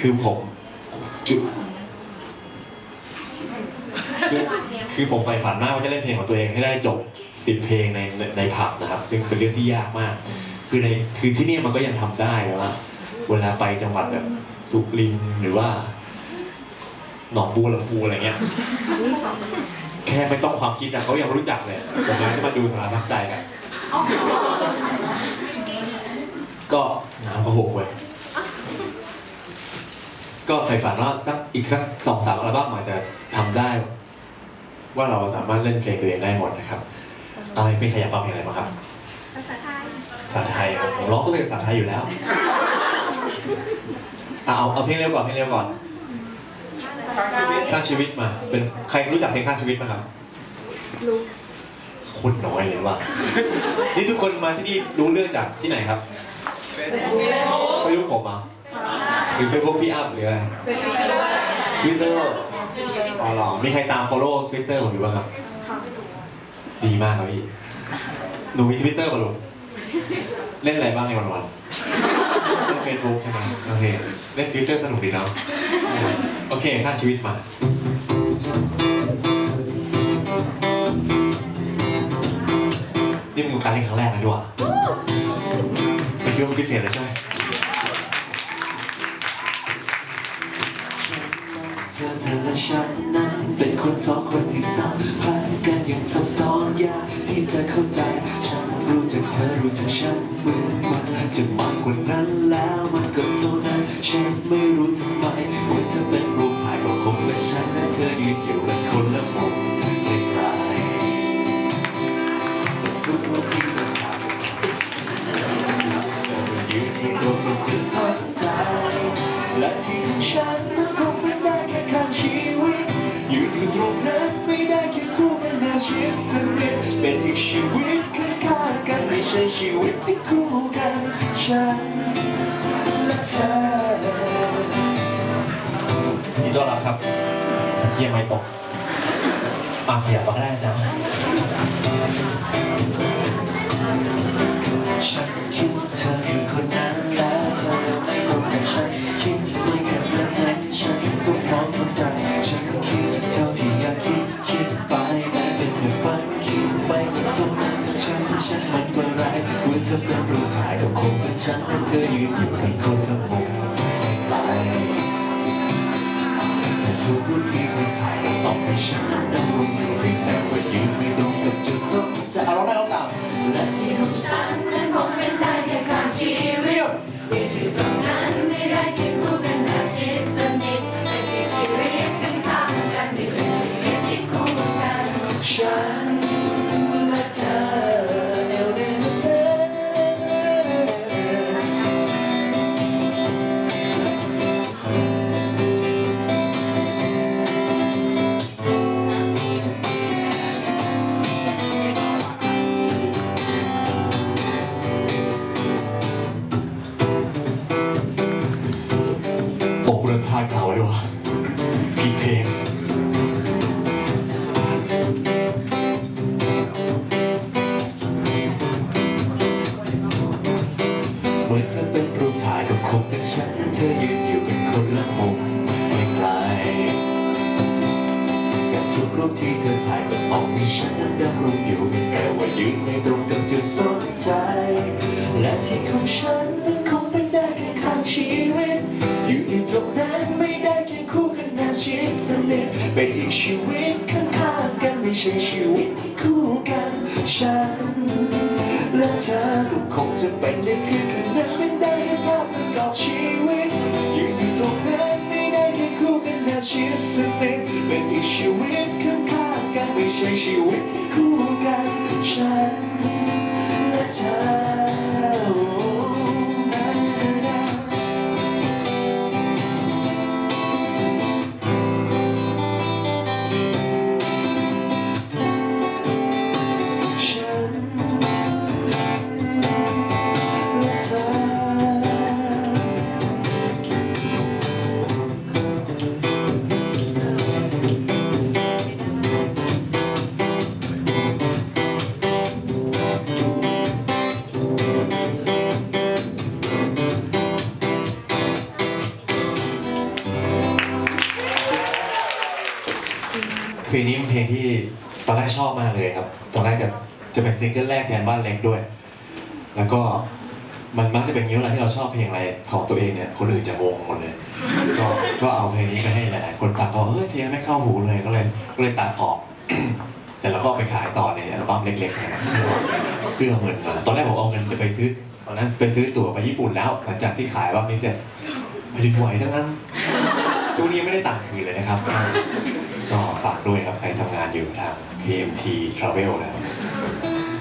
คือผมจุดคือคือผมใฝ่ฝันมากว่าจะเล่นเพลงของตัวเองให้ได้จบสิบเพลงในในในผับนะครับ ซึ่งเป็นเรื่องที่ยากมาก คือในคือที่เนี่ยมันก็ยังทำได้แต่ว่าเวลาไปจังหวัดแบบสุรินทร์หรือว่าหนองบัวลำพูอะไรเงี้ย แค่ไม่ต้องความคิดอะเขายังรู้จักเลยผมเลยจะมาดูสารพัดใจกันก็น้ำก็หกเว้ย ก็ใฝ่ฝันว่าสักอีกสักสองสามอัลบั้มอาจจะทำได้ ว่าเราสามารถเล่นเพลงตัวเองได้หมดนะครับอะไรเป็นใครอยากฟังเพลงอะไรบ้างครับภาษาไทยภาษาไทยครับผมร้องต้องเป็นภาษาไทยอยู่แล้วอะเอาเอาเพลงเร็วก่อนเพลงเร็วก่อนข้างชีวิตมา เป็นใครรู้จักเพลงข้างชีวิตไหมครับรู้คนน้อยเลยว่ะนี่ทุกคนมาที่นี่รู้เรื่องจากที่ไหนครับเฟซบุ๊กผมอะห รือเฟซบุ๊กพี่อ้ำหรืออะไรทวิตเตอร์อ๋อเหรอมีใครตาม follow ทวิตเตอร์ผมอยู่บ้างครับ ดีมากครับพี่หนูมีทวิตเตอร์ป่ะลูกเล่นอะไรบ้างในวันๆเล่นเฟซบุ๊กใช่ไหมโอเค เล่นทวิตเตอร์สนุกดีเนาะโอเคข้างชีวิตมานี่เป็นการเล่นครั้งแรกเลยด้วยว่ะไม่คิดว่ามันพิเศษเลยใช่ไหม ธอเธอและฉันนั้นเป็นคนสองคนที่สัมพันธ์กันอย่างซับซ้อนยากที่จะเข้าใจ ฉันรู้จักเธอรู้จักฉันเหมือนมันจะมากกว่านั้นแล้วมันก็เท่านั้นฉันไม่รู้ทำไม สนิทเป็นอีกชีวิตข้างๆกันไม่ใช่ชีวิตที่คู่กันฉันและเธอนดีต้อนรับครับเยี่ยมไม่ตกอะขยับมาก็ได้จ๊ะฉันคิดว่าเธอคือคนนั้นแล้ว ฉันฉันมันเป็นไรเมื่อเธอเป็นรูปถ่ายกับคงเป็นฉันและเธอยืนอยู่ในคน มือนเธอเป็นรูปถ่ายกับคงเป็นฉัน เธอยืนอยู่กันคนละมุมไม่ไกลกับทุกรูปที่เธอถ่ายก็ต้องมีฉันนั้นดำรงอยู่แต่ว่ายืนไม่ตรงกับจุดสนใจ และที่ของฉันนั้นคงเป็นได้แค่ข้างชีวิต อยู่ในตรงนั้นไม่ได้แค่คู่กันนานชิดสนิทเป็นอีกชีวิตข้างๆกันไม่ใช่ชีวิตที่คู่กันฉัน เธอก็คงจะเป็นได้เพียงแค่นั้นเป็นได้แค่ภาพประกอบชีวิตอยู่ตรงนั้นไม่ได้แค่คู่กันนาชิดสนิทเป็นอีกชีวิตข้างๆกันไม่ใช่ชีวิตที่คู่กันฉันและเธอ เพลงนี้เป็นเพลงที่ตอนแรกชอบมากเลยครับ ตอนแรกจะจะเป็นซิงเกิลแรกแทนบ้านเล็กด้วย แล้วก็มันมักจะเป็นงนี้เวลาที่เราชอบเพลงอะไรของตัวเองเนี่ยคนอื่นจะงงหมดเลย ก็ก็เอาเพลงนี้ไปให้หลายๆคนฟังก็เฮ้ยเพลงไม่เข้าหูเลยก็เลยก็เลยตัดออก แต่เราก็ไปขายต่อในอัลบั้มเล็กๆนะครับเพื่อเอาเงินมาตอนแรกผมเอาเงินจะไปซื้อ ตอนนั้นไปซื้อตั๋วไปญี่ปุ่นแล้วหลังจากที่ขายบั้มนี้เสร็จไปดินไหวทั้งนั้นทุกนี้ไม่ได้ตังค์คืนเลยนะครับ ก็ฝากด้วยครับ ใครทำงานอยู่ทาง PMT Travel นะครับ